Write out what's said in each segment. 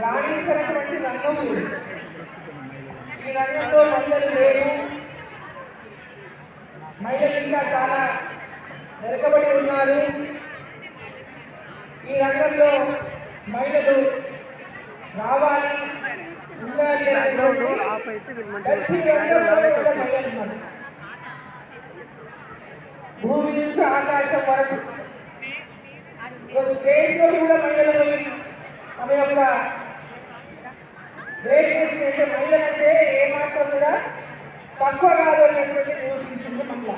రాణించినటువంటి రంగం. ఈ రంగంలో మహిళలు లేరు. మహిళలు ఇంకా చాలా వెనుకబడి ఉన్నారు. ఈ రంగంలో మహిళలు రావాలి ఉండాలి. భూమి నుంచి ఆకాశం వరకు. స్టేజ్లో కూడా మహిళలు కూడా ఆమె చేసే మహిళలంటే ఏమాత్రం కూడా తక్కువ కాదు అనేటువంటి నిరూపించింది మహిళ.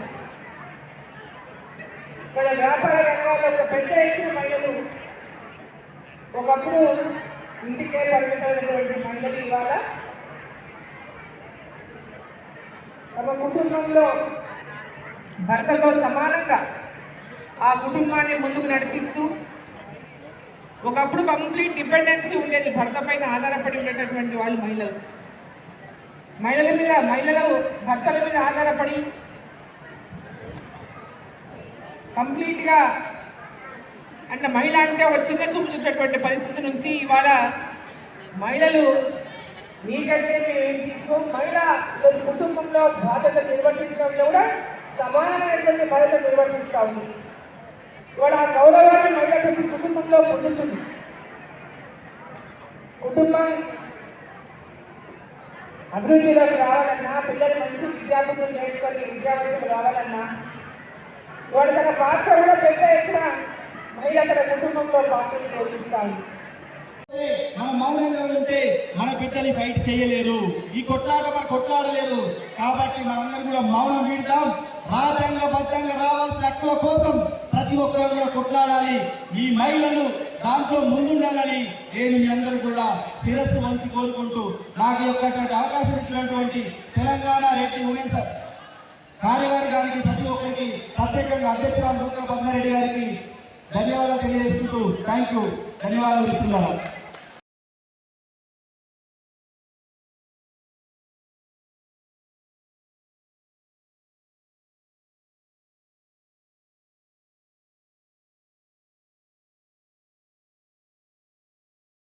మన వ్యాపార రంగాల్లో ఒక పెద్ద ఎత్తున మహిళలు ఒకప్పుడు ఇంటికే పరిమితమైనటువంటి మహిళలు ఇవాళ తమ కుటుంబంలో భర్తతో సమానంగా ఆ కుటుంబాన్ని ముందుకు నడిపిస్తూ ఒకప్పుడు కంప్లీట్ డిపెండెన్సీ ఉండేది భర్త పైన ఆధారపడి ఉండేటటువంటి వాళ్ళు మహిళలు. మహిళల మీద మహిళలు భర్తల మీద ఆధారపడి కంప్లీట్గా అంటే మహిళ అంటే ఒక చిన్న చూపు చూసేటువంటి పరిస్థితి నుంచి ఇవాళ మహిళలు మీకంటే మేము తీసుకో? మహిళ కుటుంబంలో బాధ్యత నిర్వర్తించడంలో కూడా సమానమైనటువంటి బాధ్యత నిర్వర్తిస్తూ ఉంది. ఇవాళ ఆ గౌరవాన్ని మహిళలకు కుటుంబంలో పొందుతుంది కుటుంబం అభివృద్ధిలోకి రావాలన్నా పిల్లలు మంచి విద్యార్థులు నేర్చుకొని విద్యావంతులు రావాలన్నా వాడు తన పాత్ర కూడా పెద్ద ఎక్కడ మహిళ తన కుటుంబంలో పాత్రను పోషిస్తా మన మౌనంగా ఉంటే మన బిడ్డని ఫైట్ చేయలేరు. ఈ కొట్లాట మన కొట్లాడలేరు. కాబట్టి మనందరం కూడా మౌనం వీడతాం. రాజ్యాంగబద్ధంగా రావాల్సిన హక్కుల కోసం ప్రతి ఒక్కరు కూడా కొట్లాడాలి. ఈ మహిళలు దాంట్లో ముందుండాలని నేను మీ అందరూ కూడా శిరస్సు వంచి కోరుకుంటూ నాకు యొక్క అవకాశం ఇచ్చినటువంటి తెలంగాణ రెడ్డి ఉమెన్స్ కార్యవర్గానికి ప్రతి ఒక్కరికి ప్రత్యేకంగా అధ్యక్షురాలు నూతన పద్మారెడ్డి గారికి ధన్యవాదాలు తెలియజేసుకుంటూ థ్యాంక్ యూ ధన్యవాదాలు చెప్తున్నాను.